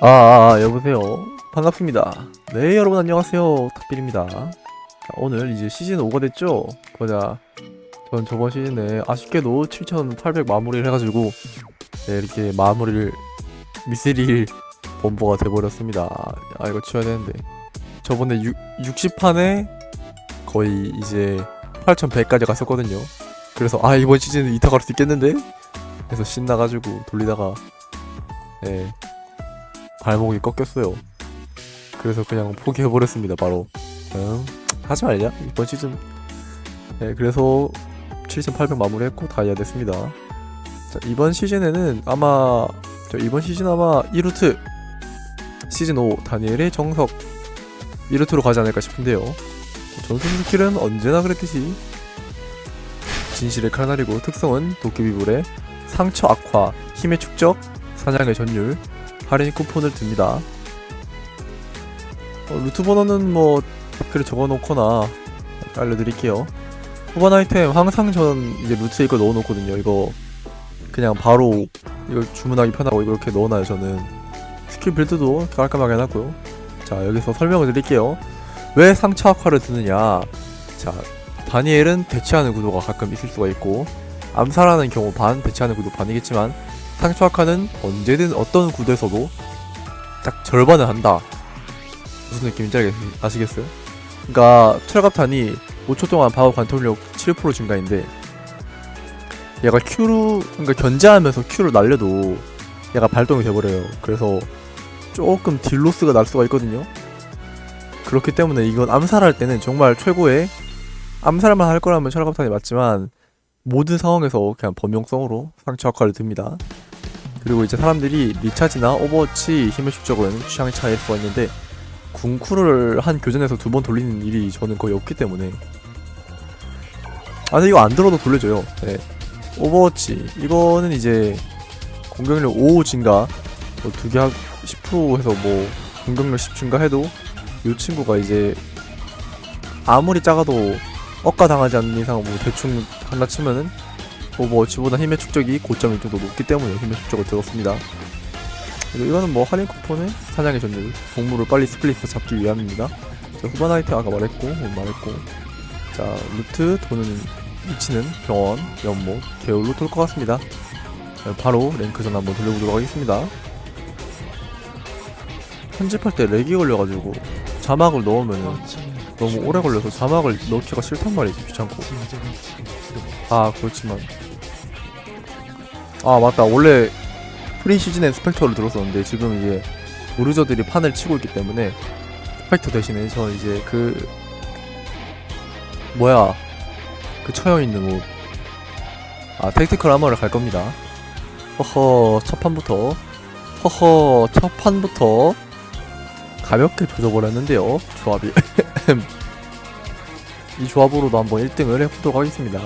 아, 아, 아, 여보세요. 반갑습니다. 네, 여러분 안녕하세요. 탁빌입니다. 자, 오늘 이제 시즌 5가 됐죠? 보자. 전 저번 시즌에 아쉽게도 7,800 마무리를 해가지고, 네, 이렇게 마무리를 미스릴 범버가 돼버렸습니다. 아, 이거 치워야 되는데. 저번에 6, 60판에 거의 이제 8,100까지 갔었거든요. 그래서, 아, 이번 시즌은 이타 갈수 있겠는데? 그래서 신나가지고 돌리다가, 네, 발목이 꺾였어요. 그래서 그냥 포기해버렸습니다, 바로. 음, 하지 말자, 이번 시즌. 네, 그래서 7,800 마무리했고 다이아 됐습니다. 자, 이번 시즌에는 아마, 저 이번 시즌 아마 1루트, 시즌 5 다니엘의 정석 1루트로 가지 않을까 싶은데요. 전술 스킬은 언제나 그랬듯이 진실의 칼날이고 특성은 도깨비불의 상처 악화, 힘의 축적, 사냥의 전율, 할인 쿠폰을 듭니다. 어, 루트 번호는 뭐 댓글에 적어놓거나 알려드릴게요. 후반 아이템 항상 전 이제 루트에 이거 넣어놓거든요. 이거 그냥 바로 이걸 주문하기 편하고 이렇게 넣어놔요. 저는 스킬 빌드도 깔끔하게 해놨고요. 자 여기서 설명을 드릴게요. 왜 상처 악화를 드느냐? 자 다니엘은 대체하는 구도가 가끔 있을 수가 있고 암살하는 경우 반, 대체하는 구도 반이겠지만 상처 악화는 언제든 어떤 구도에서도 딱 절반을 한다. 무슨 느낌인지 알겠, 아시겠어요? 그러니까 철갑탄이 5초 동안 바로 관통력 7% 증가인데 얘가 Q로 그러니까 견제하면서 Q를 날려도 얘가 발동이 돼버려요. 그래서 조금 딜로스가 날 수가 있거든요. 그렇기 때문에 이건 암살할 때는 정말 최고의 암살만 할 거라면 철갑탄이 맞지만 모든 상황에서 그냥 범용성으로 상처 효과를 듭니다. 그리고 이제 사람들이 리차지나 오버워치 힘의 축적은 취향의 차이일 수가 있는데 궁쿠를 한 교전에서 두 번 돌리는 일이 저는 거의 없기 때문에 아 근데 이거 안 들어도 돌려줘요 네. 오버워치 이거는 이제 공격력 5 증가 뭐 두개 10% 해서 뭐 공격력 10 증가해도 이 친구가 이제 아무리 작아도 억가 당하지 않는 이상 뭐 대충 한다 치면은 오버워치보다 힘의 축적이 좀 더 높기 때문에 힘의 축적을 들었습니다. 그리고 이거는 뭐 할인 쿠폰의 사냥의 전율 동물을 빨리 스플릿해서 잡기 위함입니다. 자, 후반 아이템 아까 말했고 뭐 말했고 자 루트 도는 위치는 병원, 연못, 개울로 돌 것 같습니다. 자, 바로 랭크전 한번 돌려보도록 하겠습니다. 편집할 때 렉이 걸려가지고 자막을 넣으면은 너무 오래 걸려서 자막을 넣기가 싫단 말이지 귀찮고. 아 그렇지만. 아 맞다. 원래 프리 시즌에 스펙터를 들었었는데 지금 이제 우르저들이 판을 치고 있기 때문에 스펙터 대신에 저 이제 그 뭐야 그 처형 있는 옷 아 택티컬 아머를 갈 겁니다. 허허 첫 판부터. 허허 첫 판부터. 가볍게 조져버렸는데요 조합이 이 조합으로도 한번 1등을 해보도록 하겠습니다.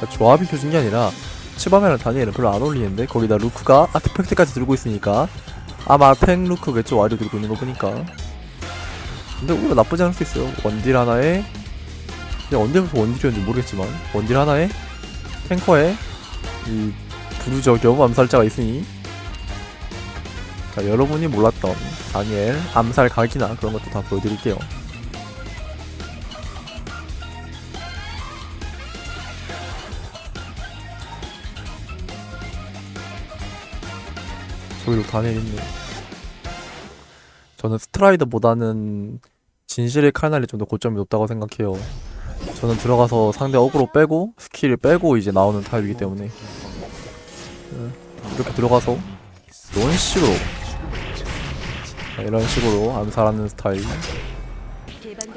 자, 조합이 조진 게 아니라 치바메랑 다니엘은 별로 안 어울리는데 거기다 루크가 아트팩트까지 들고 있으니까 아마 탱 루크겠죠 와이드 들고 있는 거 보니까. 근데 오히려 나쁘지 않을 수 있어요. 원딜 하나에 그냥 언제부터 원딜이었는지 모르겠지만 원딜 하나에 탱커에 이 부르저 겸 암살자가 있으니. 자 여러분이 몰랐던 다니엘 암살 각이나 그런 것도 다 보여드릴게요 저기도 다니엘 있네 저는 스트라이더보다는 진실의 칼날이 좀 더 고점이 높다고 생각해요. 저는 들어가서 상대 어그로 빼고 스킬을 빼고 이제 나오는 타입이기 때문에. 네, 이렇게 들어가서 이런 식으로. 네, 이런 식으로 암살하는 스타일.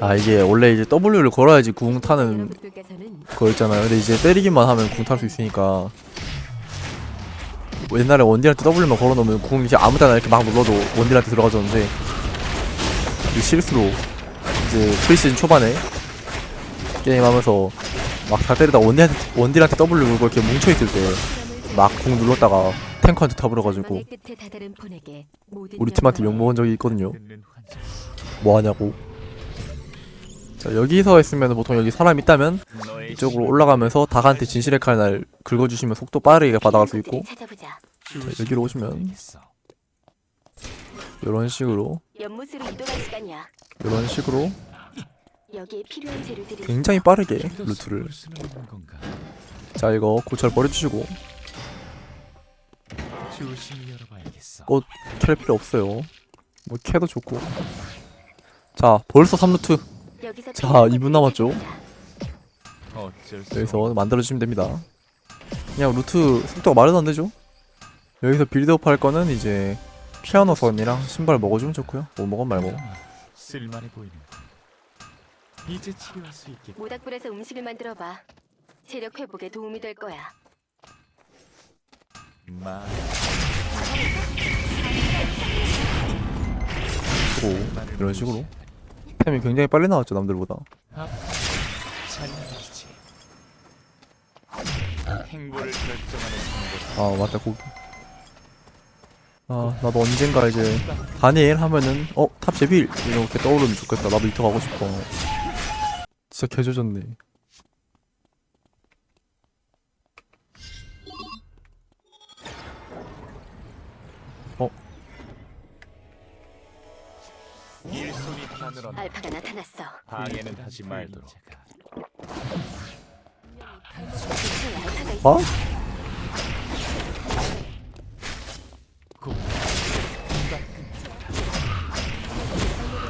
아 이게 원래 이제 W를 걸어야지 궁 타는 거 있잖아요. 근데 이제 때리기만 하면 궁 탈 수 있으니까 옛날에 원딜한테 W만 걸어놓으면 궁 이제 아무 데나 이렇게 막 눌러도 원딜한테 들어가졌는데 이 실수로 이제 프리시즌 초반에 게임하면서 막다 때리다 원딜한테, 원딜한테 W 걸고 이렇게 뭉쳐있을 때 막 궁 눌렀다가 탱커한테 타버려가지고 우리 팀한테 욕먹은 적이 있거든요. 뭐하냐고 자 여기서 했으면 보통 여기 사람 있다면 이쪽으로 올라가면서 닭한테 진실의 칼 날 긁어주시면 속도 빠르게 받아갈 수 있고. 자, 여기로 오시면 이런 식으로. 연못으로 이동할 시간이야. 이런 식으로 여기에 필요한 재료들이 굉장히. 빠르게 루트를. 자 이거 고철 버려주시고. 조심히 열어봐야겠어. 꽃캘 필요 없어요. 뭐 캐도 좋고. 자 벌써 3루트 여기서 자, 필요한 이분 것들을 남았죠? 찾자. 어쩔 수 여기서 만들어주시면 됩니다 그냥 루트 속도가 말해도 안 되죠 여기서 빌드업 할 거는 이제 피아노 선이랑 신발 먹어주면 좋고요 뭐 먹은 말고 없- 쓸만해 보이는. 이제 치료할 수 있겠다. 모닥불에서 음식을 만들어 봐. 체력 회복에 도움이 될 거야. 마 이런 식으로 템이 굉장히 빨리 나왔죠 남들보다. 아 맞다 고기. 아 나도 언젠가 이제 다니엘 하면은 어 탑 제빌 이렇게 떠오르면 좋겠다. 나도 이터 가고 싶어. 진짜 개조졌네 일손이 바늘어. 알파가 나타났어. 방해는 하지 말도록. 근처에 알파가 있어. 어?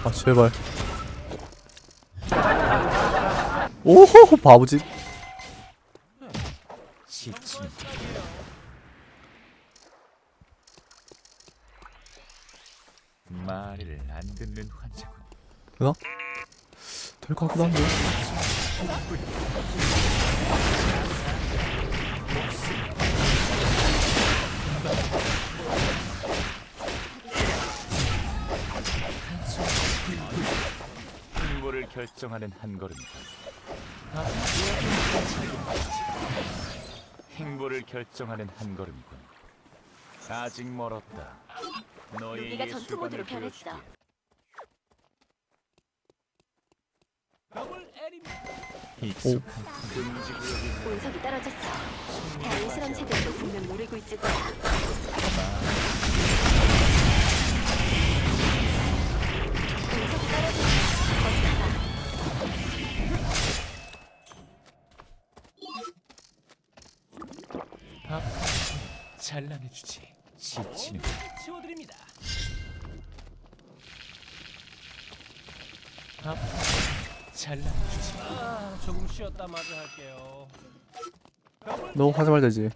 곧아 제발 오호 바보짓 지치는. 말을 안 듣는 환자군. 될 것 같기도 한데 행보를 결정하는 한 걸음. 행보를 결정하는 한 걸음이군. 아직 멀었다. 너의 여기가 전투 모드로 예술관을 변했어. 보여주게. 오. 익숙한 운석이 떨어졌어. 분명 노리고 있을 거야. 운석이 떨어졌어. 거기 가봐. 밥 잘라내주지. 지치는 치워드립니다. 밥 잘라내주지. 아, 조금 쉬었다 마저 할게요. 너 하지 말자지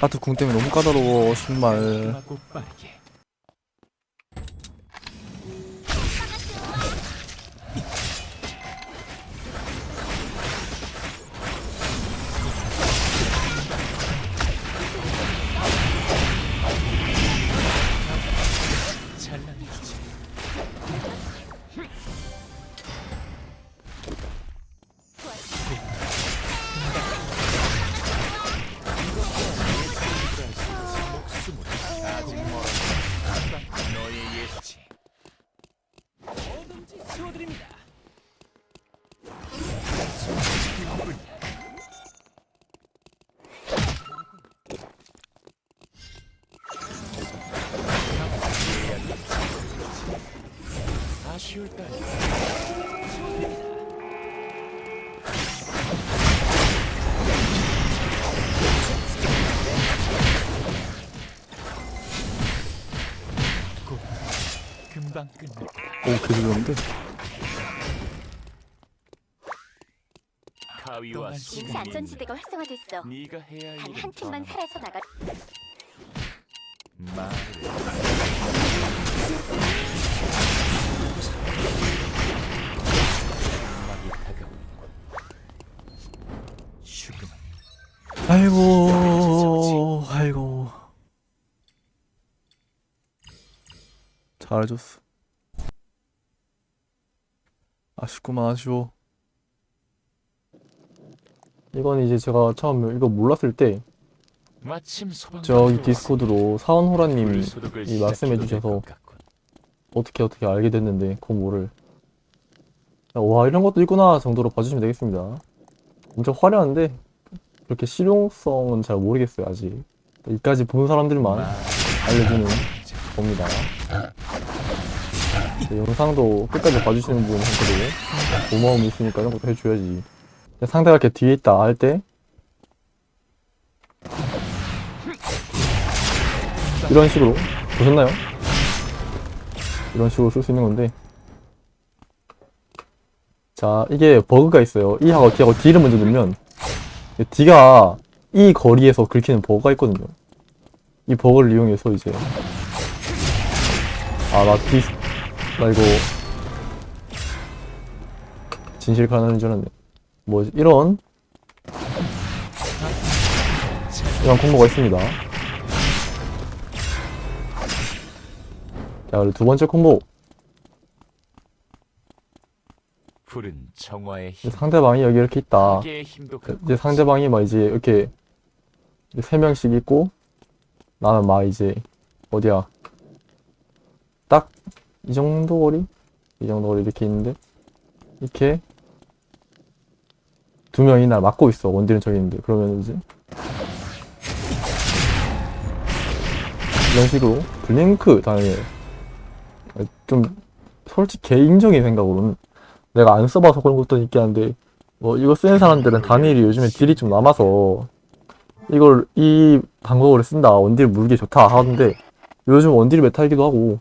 하트 궁 때문에 너무 까다로워 정말 빠르게. 아쉬울 따위. 곧 금방 끝날 오 개조졌는데 가위와 임시 숨이 안전지대가 활성화됐어. 네가 해야 할 단 일은 한 팀만 더 살아서 나가. 말을 아이고 아이고. 잘해줬어. 아쉽구만 아쉬워. 이건 이제 제가 처음 이거 몰랐을 때 마침 저기 디스코드로 사원호라님이 이 말씀해 주셔서 어떻게 어떻게 알게 됐는데 고모를. 와 이런 것도 있구나 정도로 봐주시면 되겠습니다. 엄청 화려한데 그렇게 실용성은 잘 모르겠어요 아직. 이까지 본 사람들만 알려주는 겁니다. 네, 영상도 끝까지 봐주시는 분한테도 고마움이 있으니까 이런 것도 해줘야지. 상대가 이렇게 뒤에 있다 할 때. 이런 식으로. 보셨나요? 이런 식으로 쓸 수 있는 건데. 자 이게 버그가 있어요. E하고 D하고 D를 먼저 누르면 D가 이 거리에서 긁히는 버그가 있거든요. 이 버그를 이용해서 이제 아나 D 나 이거 진실 가능한 줄 알았네. 뭐 이런 이런 콤보가 있습니다. 자 그리고 두 번째 콤보 푸른 정화의 힘. 상대방이 여기 이렇게 있다. 힘도 그, 이제 상대방이 막 이제 이렇게 이제 세 명씩 있고 나는 막 이제 어디야? 딱 이 정도 거리? 이 정도 거리 이렇게 있는데 이렇게 두 명이 날 막고 있어 원딜은 저기 있는데. 그러면 이제 이런 식으로 블링크 당연히 좀 솔직히 개인적인 생각으로는 내가 안 써봐서 그런 것도 있긴 한데 뭐 이거 쓰는 사람들은 단일이 요즘에 딜이 좀 남아서 이걸 이 방법으로 쓴다. 원딜 물기 좋다 하는데 요즘 원딜이 메타이기도 하고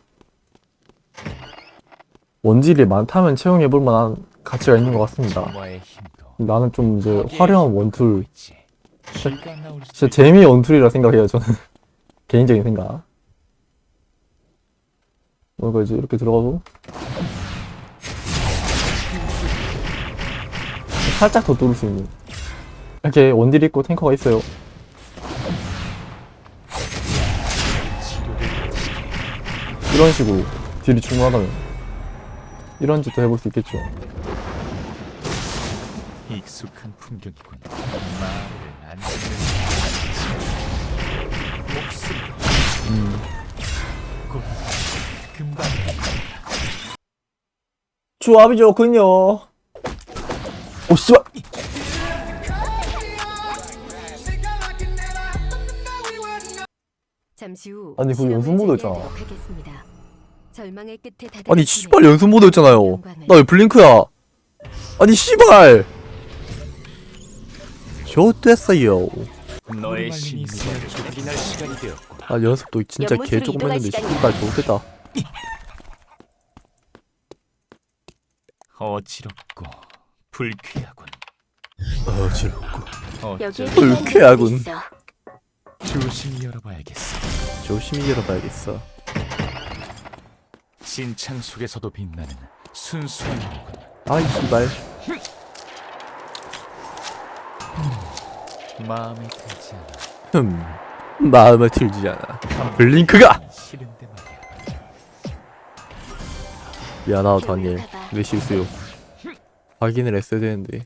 원딜이 많다면 채용해볼 만한 가치가 있는 것 같습니다. 나는 좀 이제 화려한 원툴 수 진짜 재미 원툴이라 생각해요 저는. 개인적인 생각. 뭔가 이제 이렇게 들어가서 살짝 더 뚫을 수 있는 이렇게 원딜 있고 탱커가 있어요 이런 식으로 딜이 충분하다면 이런 짓도 해볼 수 있겠죠 익숙한 풍경이군. 말을 안 듣는 목숨 음. 곧 금방 조합이 좋군요 오 씨발. 잠시 후 아니, 그거 시험을 연습 모드 재개하도록 있잖아. 하겠습니다. 절망의 끝에 다다른 아니 씨발 연습 모드 였잖아요. 영광을 나왜 블링크야? 아니 씨발. 좋됐어요. 너의 조각이 날 시간이 되었고. 아 연습도 진짜 개 연못으로 조금 이동할 했는데 시간이야. 씨발 좋겠다. 어지럽고 불쾌하군. 어지럽고 여기에 어쩌 불쾌하군. 있어. 조심히 열어봐야겠어. 조심히 열어봐야겠어 진창 속에서도 빛나는 순수한 영혼. 아이 씨발 마음에 들지 않아. 흠 마음에 들지 않아 블링크가 싫은데 말이야. 미안하다 다니엘 내 실수요 확인을 했어야 되는데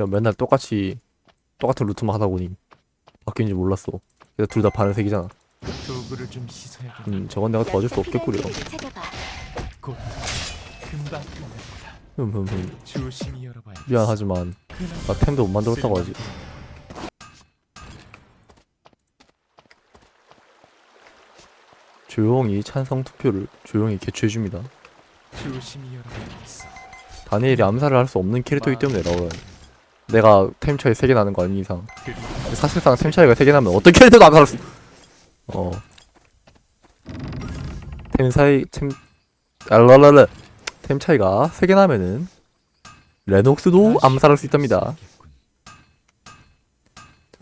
야 맨날 똑같이 똑같은 루트만 하다 보니 바뀐지 몰랐어 그래서 둘다 반을 색이잖아 도구를 좀 씻어야겠다. 음 저건 내가 도와줄 수 없겠구려. 곧 금방. 흠흠흠 조심히 열어봐야. 미안하지만 나 템도 못 만들었다고 하지 조용히 찬성 투표를 조용히 개최해줍니다 조심히 열어봐야겠어. 다니엘이 암살을 할 수 없는 캐릭터이기 때문에 라우라는 내가 템 차이 3개 나는 거 아닌 이상. 사실상 템 차이가 3개 나면 어떤 캐릭터도 암살할 수 어. 템 사이 템 알랄랄라. 템 차이가 3개 나면은 레녹스도 암살할 수 있답니다.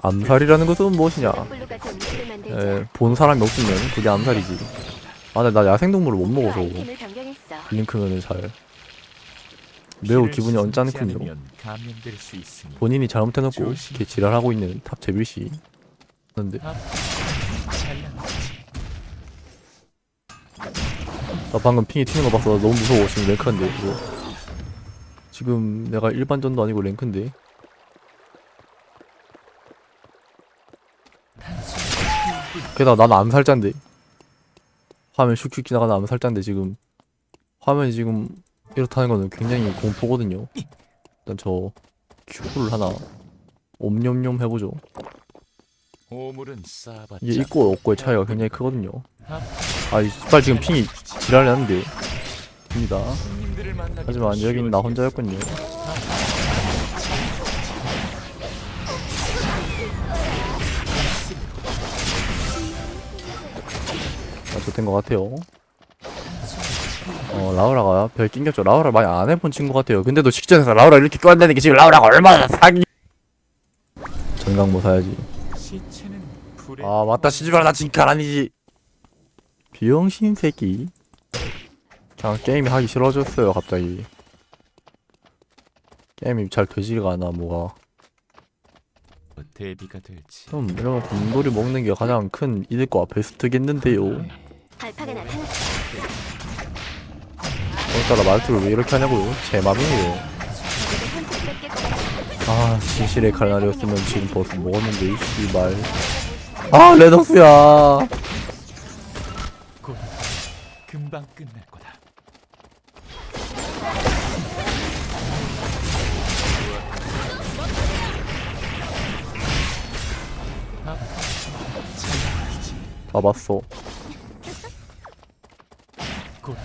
암살이라는 것은 무엇이냐. 에, 본 사람이 없으면 그게 암살이지. 아 근데 나 야생동물을 못 먹어서 변경했어. 블링크면은 잘 매우 기분이 언짢군요. 본인이 잘못해놓고. 이렇게 지랄하고 있는 탑 제빌씨. 잘나가지. 나 방금 핑이 튀는 거 봤어 나 너무 무서워. 지금 랭크인데. 이거. 지금 내가 일반전도 아니고 랭크인데. 게다가 나는 암살자인데. 화면 슉슉 지나가는 암살자인데 지금. 화면이 지금 이렇다는 거는 굉장히 공포거든요 일단 저 큐브를 하나 옴뇸뇸 해보죠. 오물은 쌓아봤자 이게 있고 없고의 차이가 굉장히 크거든요. 아, 아, 이빨 지금 핑이 지랄하는데. 입니다. 손님들을 만나기 하지만 여기는 나 혼자였군요. 아, 좋된 것 같아요. 어, 라우라가 별 낑겼죠. 라우라 많이 안 해본 친구 같아요. 근데도 식전에서 라우라 이렇게 꺼낸다는 게 지금 라우라가 얼마나 사기. 전강모 사야지. 시체는 불에 아, 맞다. 시집라 나 진칼 아니지. 비영신 새끼. 그냥 게임이 하기 싫어졌어요, 갑자기. 게임이 잘 되지가 않아, 뭐가. 대비가 될지 좀 이런 곰돌이 먹는 게 가장 큰 이득과 베스트겠는데요. 알파가 나타났어. 오늘따라 말투를 왜 이렇게 하냐고요? 제 맘이에요. 아, 진실의 칼날이었으면 지금 벌써 먹었는데, 이 씨발. 아, 레덕스야. 곧 금방 끝날 거다 아, 봐봤어. 곧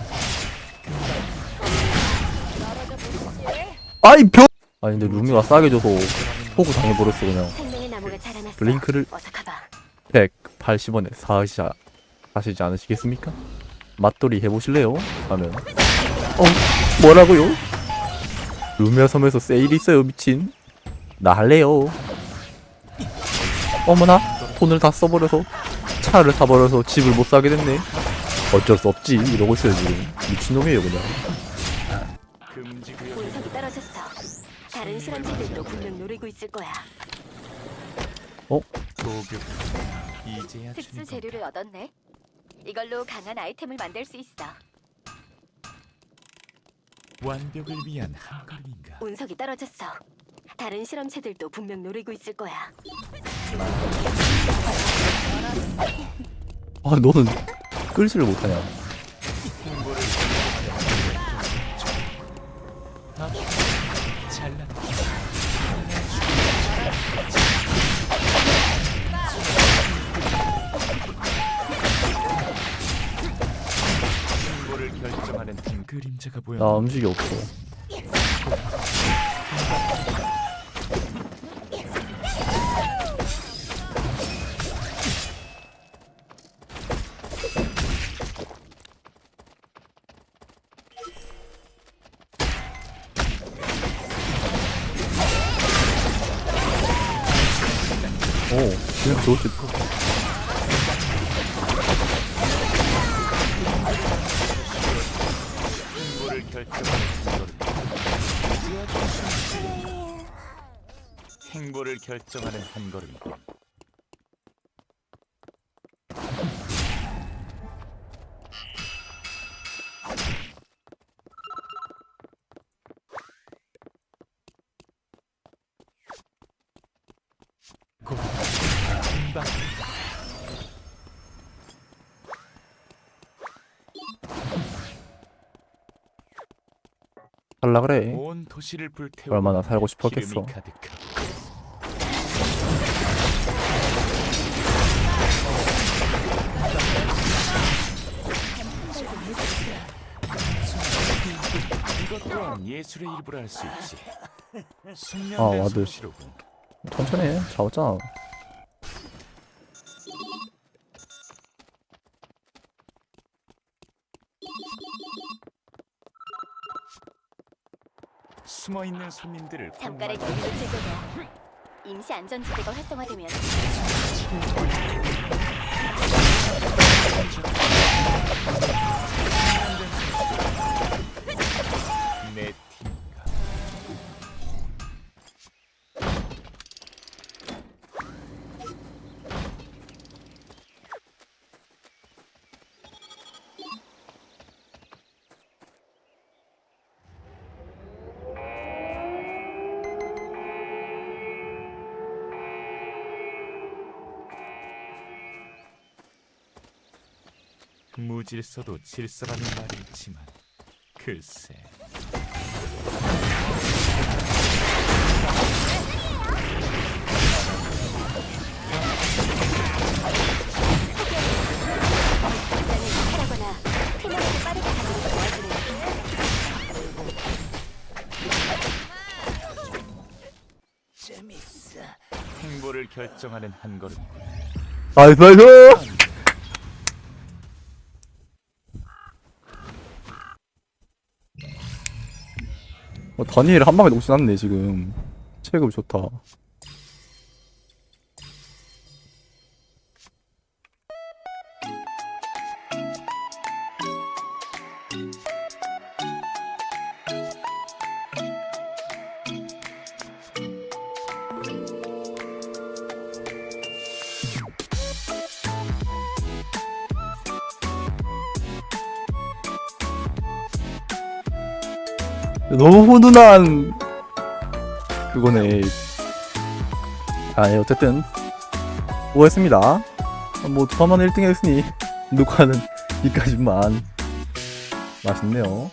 아이, 벼! 아니, 근데 루미가 싸게 줘서 호구 당해버렸어, 그냥. 생명의 나무가 자라났어. 블링크를 어서 가봐. 180원에 사시, 사시지 않으시겠습니까? 맛돌이 해보실래요? 하면 어? 뭐라고요? 루미아 섬에서 세일 있어요 미친 나 할래요 어머나 돈을 다 써버려서 차를 사버려서 집을 못 사게 됐네 어쩔 수 없지 이러고 있어요 지금 미친놈이에요 그냥 금지구역. 다른 실험체들도 분명 노리고 있을 거야. 도교 이제야 특수 재료를 얻었네. 이걸로 강한 아이템을 만들 수 있어. 완벽을 위한 한 걸음인가 운석이 떨어졌어. 다른 실험체들도 분명 노리고 있을 거야. 아 너는 끌지를 못하냐 한 그림자가 보여 나 음식이 없어 오, 그냥 좋을 수 있고. 결정하는 한 걸음 곧 금방 살라 그래. 온 도시를 불태워 얼마나 살고 싶었겠어. 기름이 가득하 예술의 일부라 할 수 있지. 숙련된 아, 와드. 솜씨로군. 천천히 해. 잡았잖아. 숨어 있는 손님들을 잠깐의 공략- 여유를 즐겨줘. 임시 안전지대가 활성화되면 내 팀인가. 무질서도 질서라는 말이 있지만 글쎄 행보를 결정하는 한 걸음. 나이스 나이스 어, 다니엘 한 방에 녹지 않네 지금. 체급 좋다 너무 훈훈한 그거네. 아 예, 어쨌든 수고했습니다. 뭐 저만 1등 했으니 녹화는 이까지만. 맛있네요